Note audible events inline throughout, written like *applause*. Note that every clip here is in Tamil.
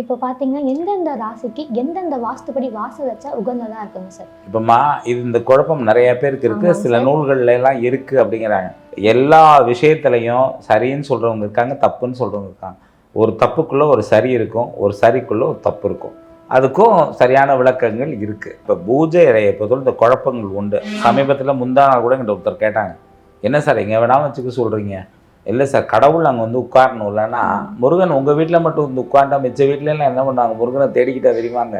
இப்போ பார்த்தீங்கன்னா எந்தெந்த ராசிக்கு எந்தெந்த வாஸ்துப்படி வாசல் வச்சா உகந்ததா இருக்குங்க சார்? இப்போம்மா இது இந்த குழப்பம் நிறைய பேருக்கு இருக்கு. ஆமாம் சில. நூல்கள்ல எல்லாம் இருக்கு அப்படிங்கிறாங்க. எல்லா விஷயத்துலையும் சரின்னு சொல்றவங்க இருக்காங்க தப்புன்னு சொல்றவங்க இருக்காங்க. ஒரு தப்புக்குள்ள ஒரு சரி இருக்கும் ஒரு சரிக்குள்ள ஒரு தப்பு இருக்கும். அதுக்கும் சரியான விளக்கங்கள் இருக்கு. இப்போ பூஜை அறையை பொறுத்தவரை இந்த குழப்பங்கள் உண்டு. சமீபத்தில் முந்தா நாள் கூட எங்கிட்ட ஒருத்தர் கேட்டாங்க. என்ன சார் எங்கே வேணாலும் வச்சுக்க சொல்றீங்க? இல்லை சார் கடவுள் அங்கே வந்து உட்காரணும். இல்லைன்னா முருகன் உங்கள் வீட்டில் மட்டும் வந்து உட்கார்ந்தா மிச்ச வீட்ல என்ன பண்ணுவாங்க? முருகனை தேடிக்கிட்டா தெரியுமாங்க?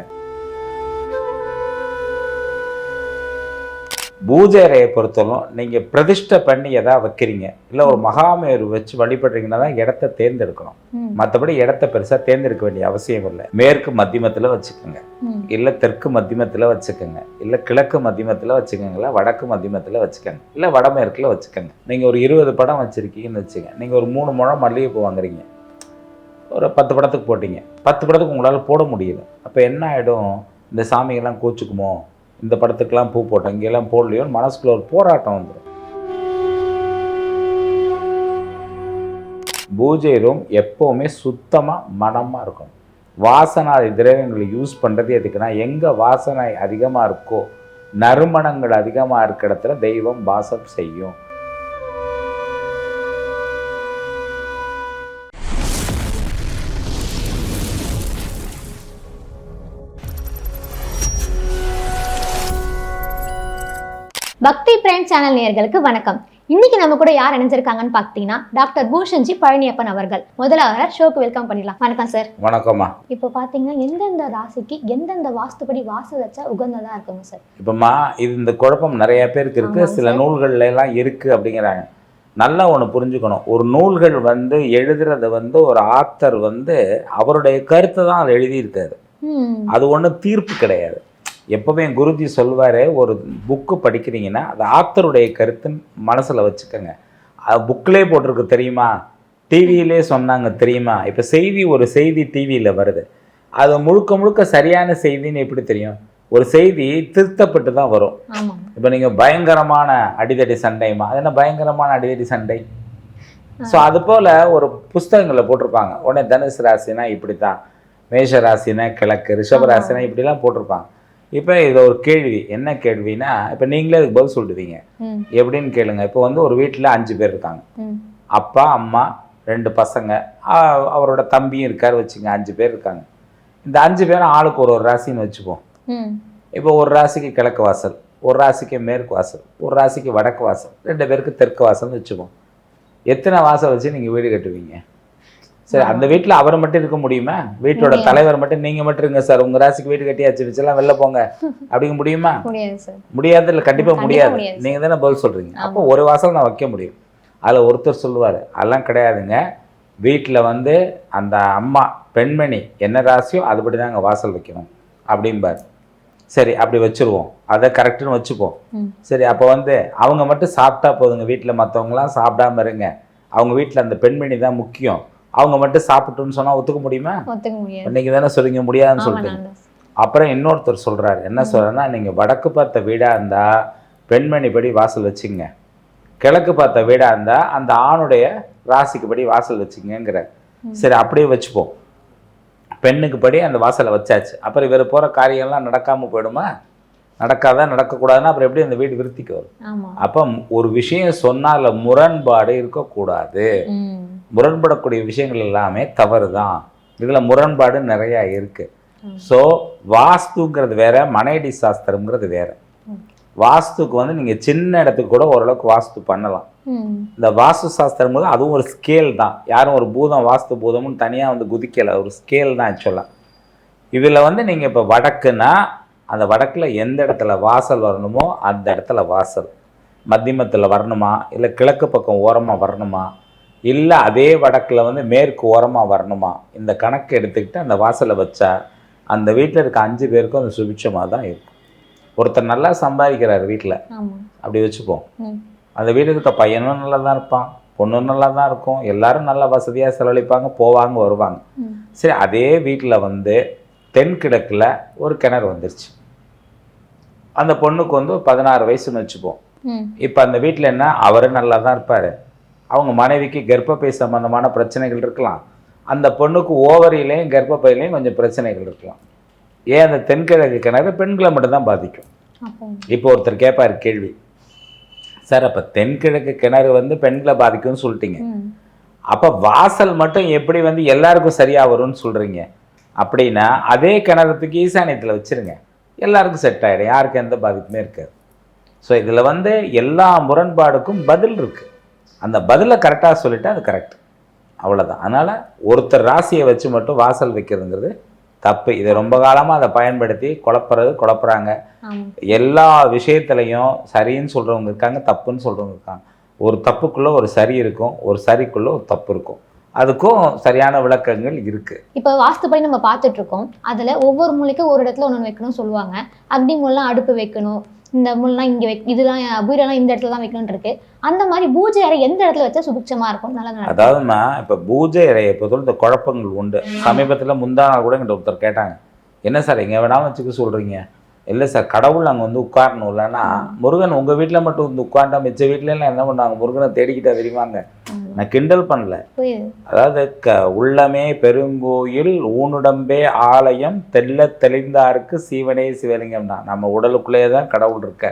பூஜை அறையை பொறுத்தவரைக்கும் நீங்கள் பிரதிஷ்டை பண்ணி எதாவது வைக்கிறீங்க. இல்லை ஒரு மகாமேரு வச்சு வழிபடுறீங்கன்னா தான் இடத்த தேர்ந்தெடுக்கணும். மற்றபடி இடத்த பெருசாக தேர்ந்தெடுக்க வேண்டிய அவசியம் இல்லை. மேற்கு மத்தியமத்தில் வச்சுக்கோங்க. இல்லை தெற்கு மத்தியமத்தில் வச்சுக்கோங்க. இல்லை கிழக்கு மத்தியமத்தில் வச்சுக்கோங்க. இல்லை வடக்கு மத்தியமத்தில் வச்சுக்கோங்க. இல்லை வடமேற்கில் வச்சுக்கோங்க. நீங்கள் ஒரு இருபது படம் வச்சுருக்கீங்கன்னு வச்சுங்க நீங்கள் ஒரு மூணு முழம் மல்லிகைப்பூ வாங்குறீங்க. ஒரு பத்து படத்துக்கு போட்டீங்க. பத்து படத்துக்கு உங்களால் போட முடியல. அப்போ என்ன ஆகிடும் இந்த சாமியெல்லாம் கோச்சுக்குமோ? இந்த படத்துக்கெல்லாம் பூ போட்டோம் இங்கெல்லாம் போடலையோன்னு மனசுக்குள்ள ஒரு போராட்டம் வந்துடும். பூஜை ரூம் எப்போவுமே சுத்தமாக மனமாக இருக்கும். வாசனை திரவியங்களை யூஸ் பண்ணுறது எதுக்குன்னா எங்கே வாசனை அதிகமாக இருக்கோ நறுமணங்கள் அதிகமாக இருக்க இடத்துல தெய்வம் வாசம் செய்யும். பக்தி பிரைம் சேனல் நேயர்களுக்கு வணக்கம். இன்னைக்கு நம்ம கூட யார் இணைஞ்சிருக்காங்கன்னு பார்த்தீங்கன்னா டாக்டர் பூஷன்ஜி பழனியப்பன் அவர்கள். முதல்ல அவரை ஷோக்கு வெல்கம் பண்ணிடலாம். வணக்கம் சார் வணக்கம்மா. இப்போ பார்த்தீங்கன்னா எந்தெந்த ராசிக்கு எந்தெந்த வாஸ்துப்படி வாசல் வச்சா உகந்ததா இருக்குங்க சார் இப்போம்மா இது இந்த குழப்பம் நிறைய பேருக்கு இருக்கு. சில. நூல்கள்ல எல்லாம் இருக்கு அப்படிங்கிறாங்க. நல்லா ஒன்று புரிஞ்சுக்கணும். ஒரு நூல்கள் வந்து எழுதுறத வந்து ஒரு ஆத்தர் வந்து அவருடைய கருத்தை தான் அதை எழுதியிருக்காரு. அது ஒன்றும் தீர்ப்பு கிடையாது. எப்பவுமே குருஜி சொல்வார் ஒரு புக்கு படிக்கிறீங்கன்னா அது ஆத்தருடைய கருத்துன்னு மனசில் வச்சுக்கோங்க. அது புக்கிலே போட்டிருக்கு தெரியுமா? டிவியிலே சொன்னாங்க தெரியுமா? இப்போ செய்தி ஒரு செய்தி டிவியில் வருது. அது முழுக்க முழுக்க சரியான செய்தின்னு எப்படி தெரியும்? ஒரு செய்தி திருத்தப்பட்டு தான் வரும். இப்போ நீங்கள் பயங்கரமான அடிதடி சண்டைமா அது என்ன பயங்கரமான அடிதடி சண்டை? ஸோ அது போல் ஒரு புஸ்தகங்களில் போட்டிருப்பாங்க. உடனே தனுசு ராசினா இப்படி தான் மேஷ ராசினா கிழக்கு ரிஷப. ராசினா இப்படிலாம் போட்டிருப்பாங்க. இப்போ இது ஒரு கேள்வி என்ன கேள்வினா இப்போ நீங்களே அதுக்கு பதில் சொல்லிடுவீங்க. ம், எப்படின்னு கேளுங்க. இப்போ வந்து ஒரு வீட்டில் அஞ்சு பேர் இருக்காங்க. அப்பா அம்மா ரெண்டு பசங்க அவரோட தம்பியும் இருக்கார் வச்சுங்க அஞ்சு பேர் இருக்காங்க. இந்த அஞ்சு பேரும் ஆளுக்கு ஒரு ஒரு ராசின்னு வச்சுப்போம். இப்போ ஒரு ராசிக்கு கிழக்கு வாசல் ஒரு ராசிக்கு மேற்கு வாசல் ஒரு ராசிக்கு வடக்கு வாசல் ரெண்டு பேருக்கு தெற்கு வாசல்னு வச்சுப்போம். எத்தனை வாசல் வச்சு நீங்கள் வீடு கட்டுவீங்க? சரி அந்த வீட்டில் அவர் மட்டும் இருக்க முடியுமா? வீட்டோட. தலைவர் மட்டும் நீங்கள் மட்டும் இருங்க சார். உங்கள் ராசிக்கு வீடு கட்டியாச்சு வச்செல்லாம் வெளில போங்க. *laughs* அப்படிங்க முடியுமா? முடியாது இல்லை கண்டிப்பாக கண்டிப்பா முடியாது. நீங்கள் தானே பதில் சொல்கிறீங்க. அப்போ ஒரு வாசல் நான் வைக்க முடியும். அதில் ஒருத்தர் சொல்லுவார் அதெல்லாம் கிடையாதுங்க. வீட்டில் வந்து அந்த அம்மா பெண்மணி என்ன ராசியோ அதுபடி தான் அங்கே வாசல் வைக்கணும். அப்படிம்பார். சரி அப்படி வச்சுருவோம். அதை கரெக்டுன்னு வச்சுப்போம். சரி அப்போ வந்து அவங்க மட்டும் சாப்பிட்டா போதுங்க. வீட்டில் மற்றவங்களாம் சாப்பிடாம இருங்க. அவங்க வீட்டில் அந்த பெண்மணி தான் முக்கியம். அவங்க மட்டும் சாப்பிட்டுன்னு சொன்னால் ஒத்துக்க முடியுமா? ஒத்துக்க முடியாது. இன்னைக்கு தானே சொல்றீங்க முடியாதுன்னு சொல்லிட்டு. அப்புறம் இன்னொருத்தர் சொல்றாரு என்ன சொல்றேன்னா நீங்க வடக்கு பார்த்த வீடா இருந்தா பெண்மணி படி வாசல் வச்சுங்க. கிழக்கு பார்த்த வீடா இருந்தா அந்த ஆணுடைய ராசிக்கு படி வாசல் வச்சுங்கங்கிற ம். சரி அப்படியே வச்சுப்போம். பெண்ணுக்கு படி அந்த வாசலை வச்சாச்சு. அப்புறம் இவர் போற காரியம்லாம் நடக்காம போயிடுமா? நடக்காதா? நடக்கக்கூடாதுன்னா அப்புறம் எப்படி அந்த வீடு விருத்திக்கு வரும்? அப்போ ஒரு விஷயம் சொன்னால முரண்பாடு இருக்கக்கூடாது. முரண்படக்கூடிய விஷயங்கள் எல்லாமே தவறு தான் இதில் முரண்பாடு நிறையா இருக்கு. ம். ஸோ வாஸ்துங்கிறது வேற மனையடி சாஸ்திரம்ங்கிறது வேற. வாஸ்துக்கு வந்து நீங்கள் சின்ன இடத்துக்கு கூட ஓரளவுக்கு வாஸ்து பண்ணலாம். இந்த வாஸ்து சாஸ்திரம் போது அதுவும் ஒரு ஸ்கேல் தான். யாரும் ஒரு பூதம் வாஸ்து பூதம்னு தனியாக வந்து குதிக்கலை. ஒரு ஸ்கேல் தான் ஆக்சுவலாக இதில் வந்து நீங்கள் இப்போ வடக்குன்னா அந்த வடக்கில் எந்த இடத்துல வாசல் வரணுமோ அந்த இடத்துல வாசல். மத்தியமத்தில் வரணுமா? இல்லை கிழக்கு பக்கம் ஓரமாக வரணுமா? இல்லை அதே வடக்கில் வந்து மேற்கு ஓரமாக வரணுமா? இந்த கணக்கு எடுத்துக்கிட்டு அந்த வாசலை வச்சா அந்த வீட்டில் இருக்க அஞ்சு பேருக்கும் அது சுபிட்சமாக தான் இருக்கும். ஒருத்தர் நல்லா சம்பாதிக்கிறார் வீட்டில் அப்படி வச்சுப்போம். அந்த வீடு இருக்க பையனும் நல்லா தான் இருப்பான். பொண்ணும் நல்லா தான் இருக்கும். எல்லாரும் நல்லா வசதியாக செலவழிப்பாங்க போவாங்க வருவாங்க. சரி அதே வீட்டில் வந்து தென்கிழக்கில் ஒரு கிணறு வந்துருச்சு. அந்த பொண்ணுக்கு வந்து பதினாறு வயசுன்னு வச்சுப்போம். இப்போ அந்த வீட்டில் என்ன? அவரும் நல்லா தான் இருப்பார். அவங்க மனைவிக்கு கர்ப்பப்பை சம்பந்தமான பிரச்சனைகள் இருக்கலாம். அந்த பொண்ணுக்கு ஓவரியிலையும் கர்ப்பப்பையிலையும் கொஞ்சம் பிரச்சனைகள் இருக்கலாம். ஏன் அந்த தென்கிழக்கு கிணறு பெண்களை மட்டும்தான் பாதிக்கும். இப்போ ஒருத்தர் கேட்பார் கேள்வி. சார் அப்போ தென்கிழக்கு கிணறு வந்து பெண்களை பாதிக்கும்னு சொல்லிட்டீங்க. அப்போ வாசல் மட்டும் எப்படி வந்து எல்லாருக்கும் சரியா வரும்னு சொல்றீங்க? அப்படின்னா அதே கிணறத்துக்கு ஈசானியத்தில் வச்சிருங்க. எல்லாருக்கும் செட் ஆகிடும் யாருக்கும் எந்த பாதிப்புமே இருக்காது. ஸோ இதில் வந்து எல்லா முரண்பாடுக்கும் பதில் இருக்கு. அந்த பதிலை கரெக்டாக சொல்லிட்டா அது கரெக்ட் அவ்வளோதான் அதனால் ஒருத்தர் ராசியை வச்சு மட்டும் வாசல் வைக்கிறதுங்கிறது தப்பு. இதை ரொம்ப காலமாக அதை பயன்படுத்தி குழப்புறது குழப்புறாங்க. எல்லா விஷயத்துலையும் சரின்னு சொல்கிறவங்க இருக்காங்க தப்புன்னு சொல்கிறவங்க இருக்காங்க. ஒரு தப்புக்குள்ளே ஒரு சரி இருக்கும் ஒரு சரிக்குள்ளே ஒரு தப்பு இருக்கும். அதுக்கும் சரியான விளக்கங்கள் இருக்குது இப்போ வாஸ்துப்படி நம்ம பார்த்துட்டு இருக்கோம். அதுல ஒவ்வொரு மூலைக்கும் ஒரு இடத்துல ஒன்று வைக்கணும்னு சொல்லுவாங்க. அக்னி முல்லாம் அடுப்பு வைக்கணும். இந்த முல்லாம் இங்க வை இதெல்லாம் பூஜைலாம் இந்த இடத்துல தான் வைக்கணும்னு இருக்கு. அந்த மாதிரி பூஜை அறை எந்த இடத்துல வச்சா சுபிக்ஷமா இருக்கும்? நல்லா அதாவதுமா இப்போ பூஜை அறையை பொறுத்தவரை இந்த குழப்பங்கள் உண்டு. சமீபத்தில் முந்தா நாள் கூட எங்கிட்ட ஒருத்தர் கேட்டாங்க. என்ன சார் எங்கே வேணாலும் வச்சுக்க சொல்கிறீங்க இல்லை சார் கடவுள் அங்கே வந்து உட்காரணும் இல்லைன்னா முருகன் உங்கள் வீட்டில் மட்டும் வந்து உட்கார்ந்தா மிச்ச வீட்டிலலாம் எல்லாம் என்ன பண்ணுவாங்க? முருகனை தேடிக்கிட்டா தெரியுமாங்க? நான் கிண்டல் பண்ணல. அதாவது க உள்ளமே பெருங்கோயில் ஊனுடம்பே ஆலயம் தெல்ல தெளிந்தாருக்கு சீவனே சிவலிங்கம் தான். நம்ம உடலுக்குள்ளேயே தான் கடவுள் இருக்க.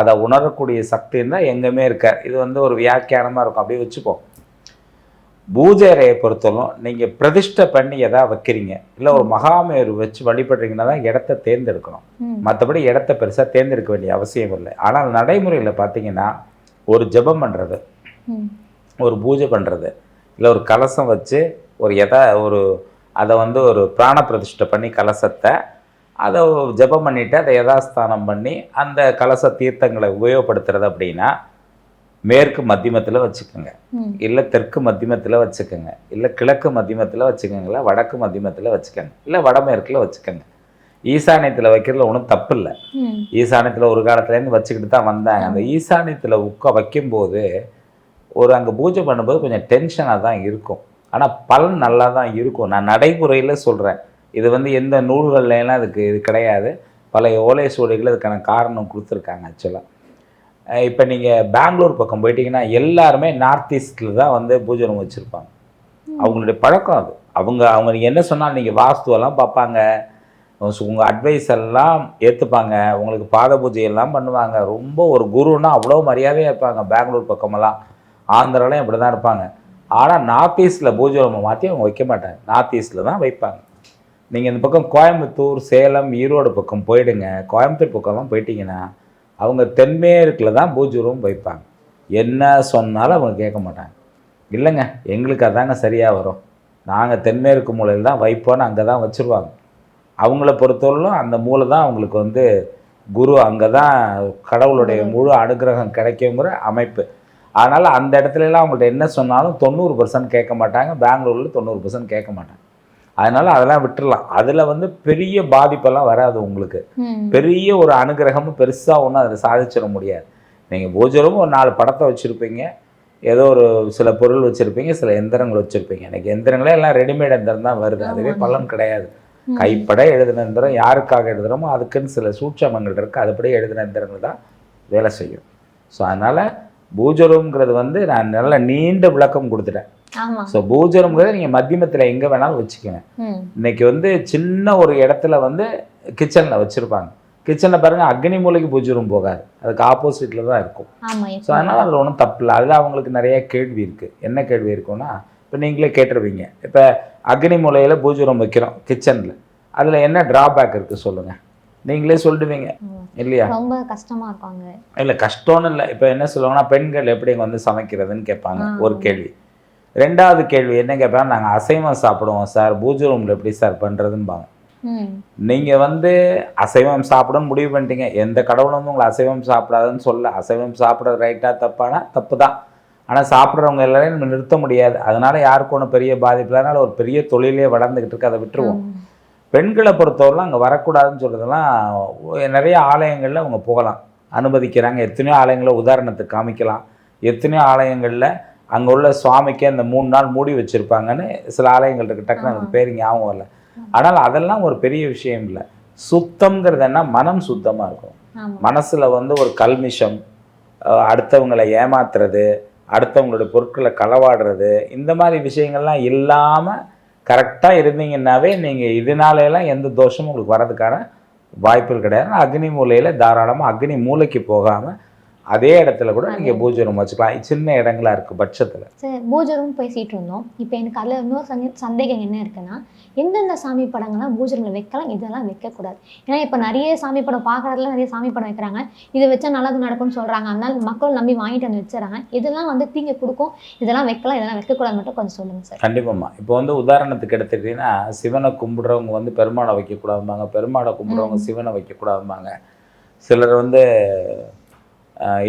அதை உணரக்கூடிய சக்தி தான் எங்கேயுமே இருக்க. இது வந்து ஒரு வியாக்கியானமாக இருக்கும். அப்படியே வச்சுப்போம் பூஜை அறையை பொறுத்தவரைக்கும் நீங்கள் பிரதிஷ்டை பண்ணி எதாவது வைக்கிறீங்க. இல்லை ஒரு மகாமேரு வச்சு வழிபடுறீங்கன்னா தான் இடத்த தேர்ந்தெடுக்கணும். மற்றபடி இடத்த பெருசாக தேர்ந்தெடுக்க வேண்டிய அவசியம் இல்லை. ஆனால் நடைமுறையில் பார்த்தீங்கன்னா ஒரு ஜெபம் பண்ணுறது. ஒரு பூஜை பண்ணுறது இல்லை ஒரு கலசம் வச்சு ஒரு எதா ஒரு அதை வந்து ஒரு பிராண பிரதிஷ்டை பண்ணி கலசத்தை அதை ஜெபம் பண்ணிவிட்டு அதை யதாஸ்தானம் பண்ணி அந்த கலச தீர்த்தங்களை உபயோகப்படுத்துறது அப்படின்னா மேற்கு மத்தியமத்தில் வச்சுக்கோங்க. இல்லை தெற்கு மத்தியமத்தில் வச்சுக்கோங்க. இல்லை கிழக்கு மத்தியமத்தில் வச்சுக்கோங்க. இல்லை வடக்கு மத்தியமத்தில் வச்சுக்கோங்க. இல்லை வடமேற்கில் வச்சுக்கோங்க. ஈசானியத்தில் வைக்கிறதுல ஒன்றும் தப்பு இல்லை. ஈசானியத்தில் ஒரு காலத்துலேருந்து வச்சுக்கிட்டு தான் வந்தாங்க. அந்த ஈசானியத்தில் உட்கா வைக்கும்போது ஒரு அங்கே பூஜை பண்ணும்போது கொஞ்சம் டென்ஷனாக தான் இருக்கும். ஆனால் பலன் நல்லா தான் இருக்கும். நான் நடைமுறையில் சொல்கிறேன் இது வந்து எந்த நூல்கள்ல எல்லாம் இதுக்கு இது கிடையாது. பழைய ஓலை சுவடிகள் இதுக்கான காரணம் கொடுத்துருக்காங்க ஆக்சுவலாக இப்போ நீங்கள் பெங்களூர் பக்கம் போயிட்டீங்கன்னா எல்லாருமே நார்த் ஈஸ்டில் தான் வந்து பூஜை ரூம் வச்சுருப்பாங்க. அவங்களுடைய பழக்கம் அது. அவங்க அவங்க நீங்கள் என்ன சொன்னாலும் நீங்கள் வாஸ்துவெல்லாம் பார்ப்பாங்க. உங்கள் அட்வைஸ் எல்லாம் ஏற்றுப்பாங்க உங்களுக்கு பாத பூஜை எல்லாம் பண்ணுவாங்க. ரொம்ப ஒரு குருன்னா அவ்வளோ மரியாதையாக இருப்பாங்க பெங்களூர் பக்கமெல்லாம். ஆந்திராலையும் இப்படி தான் இருப்பாங்க ஆனால் நார்த் ஈஸ்டில் பூஜை ரூமை மாற்றி அவங்க வைக்க மாட்டாங்க. நார்த் ஈஸ்டில் தான் வைப்பாங்க. நீங்கள் இந்த பக்கம் கோயம்புத்தூர் சேலம் ஈரோடு பக்கம் போயிடுங்க. கோயம்புத்தூர் பக்கம்லாம் போயிட்டீங்கன்னா அவங்க தென்மேற்கில் தான் பூஜை ரூம் வைப்பாங்க. என்ன சொன்னாலும் அவங்க கேட்க மாட்டாங்க. இல்லைங்க எங்களுக்கு அதாங்க சரியாக வரும். நாங்கள் தென்மேற்கு மூலையில் தான் வைப்போன்னு அங்கே தான் வச்சுருவாங்க. அவங்கள பொறுத்தவரையிலும் அந்த மூலை தான் அவங்களுக்கு வந்து குரு. அங்கே தான் கடவுளுடைய முழு அனுகிரகம் கிடைக்குங்கிற அமைப்பு. அதனால் அந்த இடத்துல எல்லாம் அவங்கள்ட்ட என்ன சொன்னாலும் தொண்ணூறு பர்சன்ட் கேட்க மாட்டாங்க. பெங்களூரில் தொண்ணூறு பர்சன்ட் கேட்க மாட்டாங்க. அதனால் அதெல்லாம் விட்டுறலாம். அதில் வந்து பெரிய பாதிப்பெல்லாம் வராது உங்களுக்கு. பெரிய ஒரு அனுகிரகமும் பெருசாக ஒன்றும் அதில் சாதிச்சிட முடியாது. நீங்கள் பூஜைரும் ஒரு நாலு படத்தை வச்சுருப்பீங்க. ஏதோ ஒரு சில பொருள் வச்சுருப்பீங்க சில எந்திரங்கள் வச்சுருப்பீங்க. எனக்கு எந்திரங்களே எல்லாம் ரெடிமேட் எந்திரம் தான் வருது. அதுவே. பலன் கிடையாது. கைப்பட எழுதின எந்திரம் யாருக்காக எழுதுகிறோமோ அதுக்குன்னு சில சூட்சமங்கள் இருக்குது அதுபடி எழுதின எந்திரங்கள் தான் வேலை செய்யும். ஸோ அதனால் பூஜரூம்ங்கிறது வந்து நான் நல்ல நீண்ட விளக்கம் கொடுத்துட்டேன். ஸோ பூஜரூம்ங்கிறத நீங்கள் மத்தியமத்தில் எங்கே வேணாலும் வச்சுக்கோங்க. இன்னைக்கு வந்து சின்ன ஒரு இடத்துல வந்து கிச்சனில் வச்சுருப்பாங்க. கிச்சனில் பாருங்கள் அக்னி மூலைக்கு பூஜை ரூம் போகாது. அதுக்கு ஆப்போசிட்டில் தான் இருக்கும். ஸோ அதனால் அதில் ஒன்றும் தப்பு இல்லை. அதில் அவங்களுக்கு நிறைய கேள்வி இருக்குது என்ன கேள்வி இருக்குன்னா இப்போ நீங்களே கேட்டிருப்பீங்க. இப்போ அக்னி மூலையில் பூஜை ரூம் வைக்கிறோம் கிச்சனில் அதில் என்ன ட்ராபேக் இருக்குது சொல்லுங்கள் நீங்களே சொல்லிடுவீங்க. இல்லையா? ரொம்ப கஷ்டமா இருக்காங்க இல்லை கஷ்டம்னு இல்லை. இப்போ என்ன சொல்லுவாங்கன்னா பெண்கள் எப்படி இங்கே வந்து சமைக்கிறதுன்னு கேட்பாங்க. ஒரு கேள்வி. ரெண்டாவது கேள்வி என்ன கேட்பாங்க நாங்கள் அசைவம் சாப்பிடுவோம் சார். பூஜை ரூமில் எப்படி சார் பண்ணுறதுன்பாங்க ம். நீங்கள் வந்து அசைவம் சாப்பிடணும்னு முடிவு பண்ணிட்டீங்க. எந்த கடவுளும் வந்து உங்களை அசைவம் சாப்பிடாதுன்னு சொல்ல அசைவம் சாப்பிட்றது ரைட்டாக தப்பானா? தப்பு தான். ஆனால் சாப்பிட்றவங்க எல்லாரையும் நம்ம நிறுத்த முடியாது. அதனால யாருக்கும் ஒன்றும் பெரிய பாதிப்பு. அதனால ஒரு பெரிய தொழிலே வளர்ந்துக்கிட்டு இருக்கு. அதை விட்டுருவோம். பெண்களை பொறுத்தவரைலாம் அங்கே வரக்கூடாதுன்னு சொல்கிறதெல்லாம் நிறைய ஆலயங்களில் அவங்க போகலாம். அனுமதிக்கிறாங்க. எத்தனையோ ஆலயங்களை உதாரணத்துக்கு காமிக்கலாம். எத்தனையோ ஆலயங்களில் அங்கே உள்ள சுவாமிக்கு அந்த மூணு நாள் மூடி வச்சுருப்பாங்கன்னு சில ஆலயங்கள் இருக்கு. டக்குனு எனக்கு பேர் ஞாபகம் வரல. ஆனால் அதெல்லாம் ஒரு பெரிய விஷயம் இல்லை. சுத்தம்ங்கிறது என்ன? மனம் சுத்தமாக இருக்கும். மனசில் வந்து ஒரு கல்மிஷம் அடுத்தவங்களை ஏமாத்துறது அடுத்தவங்களுடைய பொருட்களை களவாடுறது இந்த மாதிரி விஷயங்கள்லாம் இல்லாமல் கரெக்டாக இருந்தீங்கன்னாவே நீங்கள் இதனாலலாம் எந்த தோஷமும் உங்களுக்கு வர்றதுக்கான வாய்ப்புகள் கிடையாது. அக்னி மூலையில் தாராளமாக அக்னி மூலைக்கு போகாமல் அதே இடத்துல கூட நீங்கள் பூஜை ரூம் வச்சுக்கலாம். சின்ன இடங்களா இருக்குது பட்சத்தில். சரி பூஜை ரூம் பேசிட்டு இருந்தோம். இப்போ எனக்கு அதில் இன்னொரு சந்தே சந்தேகம் என்ன இருக்குன்னா எந்தெந்த சாமி படங்கள்லாம் பூஜை ரூமில் வைக்கலாம் இதெல்லாம் வைக்கக்கூடாது. ஏன்னா இப்போ நிறைய சாமி படம் பார்க்குறதுல நிறைய சாமி படம் வைக்கிறாங்க. இதை வச்சா நல்லது நடக்கும்னு சொல்கிறாங்க அதனால மக்கள் நம்பி வாங்கிட்டு வந்து வச்சுறாங்க. இதெல்லாம் வந்து தீங்கு கொடுக்கும். இதெல்லாம் வைக்கலாம் இதெல்லாம் வைக்கக்கூடாது மட்டும் கொஞ்சம் சொல்லுங்கள் சார். கண்டிப்பாம்மா. இப்போ வந்து உதாரணத்துக்கு எடுத்துக்கிட்டிங்கன்னா சிவனை கும்பிடுறவங்க வந்து பெருமாளை வைக்கக்கூடாதும்பாங்க. பெருமாளை கும்பிடுறவங்க சிவனை வைக்கக்கூடாதும்பாங்க. சிலர் வந்து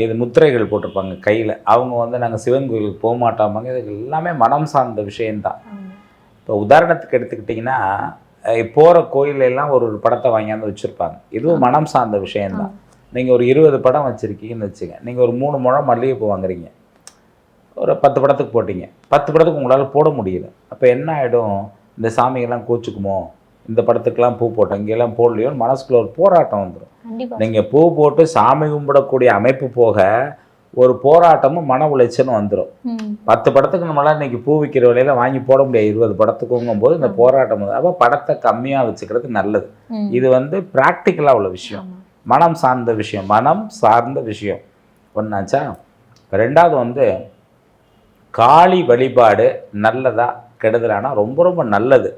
இது முத்திரைகள் போட்டிருப்பாங்க கையில். அவங்க வந்து நாங்கள் சிவன் கோயிலுக்கு போக மாட்டாம்பாங்க இது எல்லாமே மனம் சார்ந்த விஷயம்தான். இப்போ உதாரணத்துக்கு எடுத்துக்கிட்டிங்கன்னா போகிற கோயில்ல எல்லாம் ஒரு ஒரு படத்தை வாங்கியாந்து வச்சுருப்பாங்க. இதுவும் மனம் சார்ந்த விஷயம்தான். நீங்கள் ஒரு இருபது படம் வச்சுருக்கீங்கன்னு வச்சுங்க. நீங்கள் ஒரு மூணு முழம் மல்லிகைப்பூ வாங்குறீங்க. ஒரு பத்து படத்துக்கு போட்டீங்க. பத்து படத்துக்கு உங்களால் போட முடியல. அப்போ என்ன ஆகிடும் இந்த சாமிகள்லாம் கோச்சுக்குமோ? இந்த படத்துக்கெல்லாம் பூ போட்டோம் இங்கெல்லாம் போடலையோன்னு மனசுக்குள்ள ஒரு போராட்டம் வந்துடும் நீங்கள் பூ போட்டு சாமி கும்பிடக்கூடிய அமைப்பு போக ஒரு போராட்டமும் மன உளைச்சலும் வந்துடும் பத்து படத்துக்கு நம்மளால் இன்னைக்கு பூ விற்கிற விலையில வாங்கி போட முடியாது. இருபது படத்துக்குங்கும் போது இந்த போராட்டம் வந்து அப்போ படத்தை கம்மியாக வச்சுக்கிறது நல்லது. இது வந்து ப்ராக்டிக்கலாக உள்ள விஷயம். மனம் சார்ந்த விஷயம். மனம் சார்ந்த விஷயம். ஒன்றாச்சா ரெண்டாவது வந்து காளி வழிபாடு நல்லதா கெடுதலானா ரொம்ப ரொம்ப நல்லது.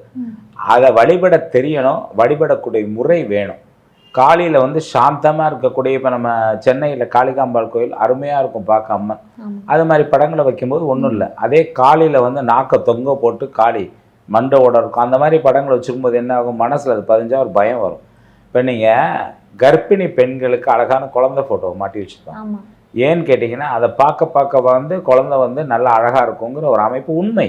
அதை வழிபட தெரியணும் வழிபடக்கூடிய முறை வேணும். காளியில் வந்து சாந்தமாக இருக்கக்கூடிய இப்போ நம்ம சென்னையில் காளிகாம்பாள் கோயில் அருமையாக இருக்கும் பார்க்க அம்மன். அது மாதிரி படங்களை வைக்கும்போது ஒன்றும் இல்லை. அதே காளியில் வந்து நாக்க தொங்க போட்டு காளி மண்டோட இருக்கும். அந்த மாதிரி படங்களை வச்சுக்கும்போது என்ன ஆகும்? மனசில் அது பதிஞ்சா ஒரு பயம் வரும். இப்போ நீங்கள் கர்ப்பிணி பெண்களுக்கு அழகான குழந்தை ஃபோட்டோ மாட்டி வச்சுருப்பாங்க. ஏன்னு கேட்டிங்கன்னா அதை பார்க்க பார்க்க வந்து குழந்தை வந்து நல்லா அழகாக இருக்குங்கிற ஒரு அமைப்பு உண்மை.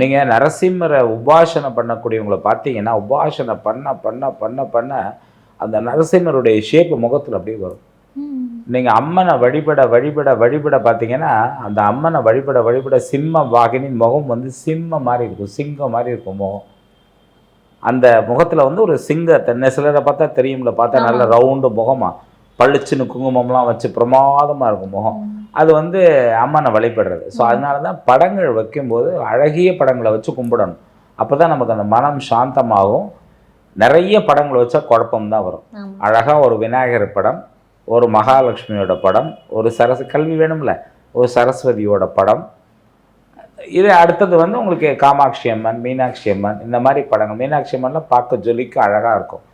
நீங்கள் நரசிம்மரை உபாசனை பண்ணக்கூடியவங்கள பார்த்தீங்கன்னா உபாசனை பண்ண பண்ண பண்ண பண்ண அந்த நரசிம்மருடைய ஷேப்பு முகத்தில் அப்படியே வரும். நீங்கள் அம்மனை வழிபட வழிபட வழிபட பார்த்தீங்கன்னா அந்த அம்மனை வழிபட வழிபட சிம்ம வாகினின் முகம் வந்து சிம்ம மாதிரி இருக்கும் சிங்கம் மாதிரி இருக்கும் முகம். அந்த முகத்தில் வந்து ஒரு சிங்கத்தை சிலரை பார்த்தா தெரியும்ல பார்த்தா நல்ல ரவுண்டு முகமா. பளிச்சுன்னு குங்குமம்லாம் வச்சு பிரமாதமாக இருக்கும் முகம். அது வந்து அம்மனை வழிபடுறது. ஸோ அதனால தான் படங்கள் வைக்கும்போது அழகிய படங்களை வச்சு கும்பிடணும். அப்போ தான் நமக்கு அந்த மனம் சாந்தமாகும். நிறைய படங்களை வச்சா குழப்பம் தான் வரும். அழகாக ஒரு விநாயகர் படம் ஒரு மகாலட்சுமியோட படம் ஒரு சரஸ் கல்வி வேணும்ல ஒரு சரஸ்வதியோட படம். இது அடுத்தது வந்து உங்களுக்கு காமாட்சி அம்மன் மீனாட்சி அம்மன் இந்த மாதிரி படங்கள். மீனாட்சி அம்மன்லாம் பார்க்க ஜொலிக்க அழகாக இருக்கும்.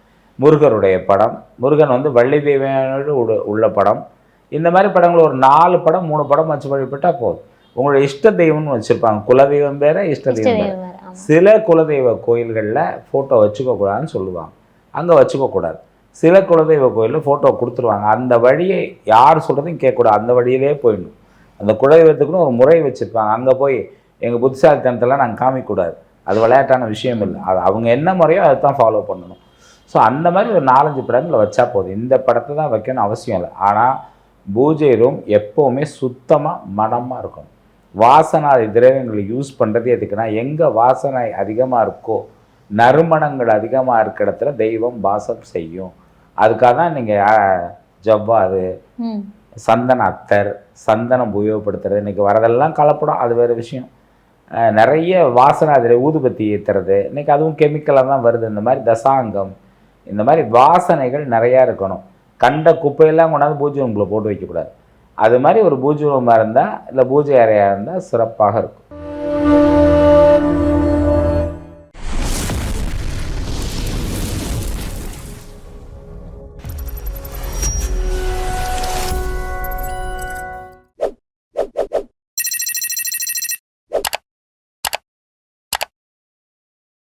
முருகருடைய படம். முருகன் வந்து வள்ளி தேவியோடு உள்ள- படம். இந்த மாதிரி படங்கள் ஒரு நாலு படம் மூணு படம் வச்சு வழிபட்டால் போதும். உங்களோட இஷ்ட தெய்வம்னு வச்சுருப்பாங்க. குலதெய்வம் வேற இஷ்ட தெய்வம் வேற. சில குலதெய்வ கோயில்களில் ஃபோட்டோ வச்சுக்க கூடாதுன்னு சொல்லுவாங்க. அங்கே வச்சுக்க கூடாது. சில குலதெய்வ கோயிலில் ஃபோட்டோ கொடுத்துருவாங்க. அந்த வழியை யார் சொல்கிறதையும் கேட்கக்கூடாது அந்த வழியிலே போயிடணும். அந்த குலதெய்வத்துக்குன்னு ஒரு முறை வச்சுருப்பாங்க. அங்கே போய் எங்கள் புத்திசாலித்தனத்தெல்லாம் நாங்கள் காமிக்கக்கூடாது அது விளையாட்டான விஷயம் இல்லை. அது அவங்க என்ன முறையோ அதை தான் ஃபாலோ பண்ணணும். ஸோ அந்த மாதிரி ஒரு நாலஞ்சு படங்களை வச்சா போதும். இந்த படத்தை தான் வைக்கணும் அவசியம் இல்லை. ஆனால் பூஜை ரூம் எப்போவுமே சுத்தமாக மனமாக இருக்கணும் வாசனாதி திரவியங்களை யூஸ் பண்ணுறது எதுக்குன்னா எங்கே வாசனை அதிகமாக இருக்கோ நறுமணங்கள் அதிகமாக இருக்கிற இடத்துல தெய்வம் வாசம் செய்யும். அதுக்காக தான் நீங்கள் ஜவ்வாது சந்தன அத்தர் சந்தனம் உபயோகப்படுத்துறது இன்றைக்கி வரதெல்லாம் கலப்படம் அது வேறு விஷயம். நிறைய வாசனை அதில் ஊதுபத்தி ஏற்றுறது இன்றைக்கி அதுவும் கெமிக்கலாக தான் வருது. இந்த மாதிரி தசாங்கம் இந்த மாதிரி வாசனைகள் நிறையா இருக்கணும். கண்ட குப்பையெல்லாம் கொண்டாந்து பூஜை ரூமில் போட்டு வைக்கக்கூடாது. அது மாதிரி ஒரு பூஜை ரூமாக இருந்தால் இல்லை பூஜை அறையாக இருந்தால் சிறப்பாக இருக்கும்.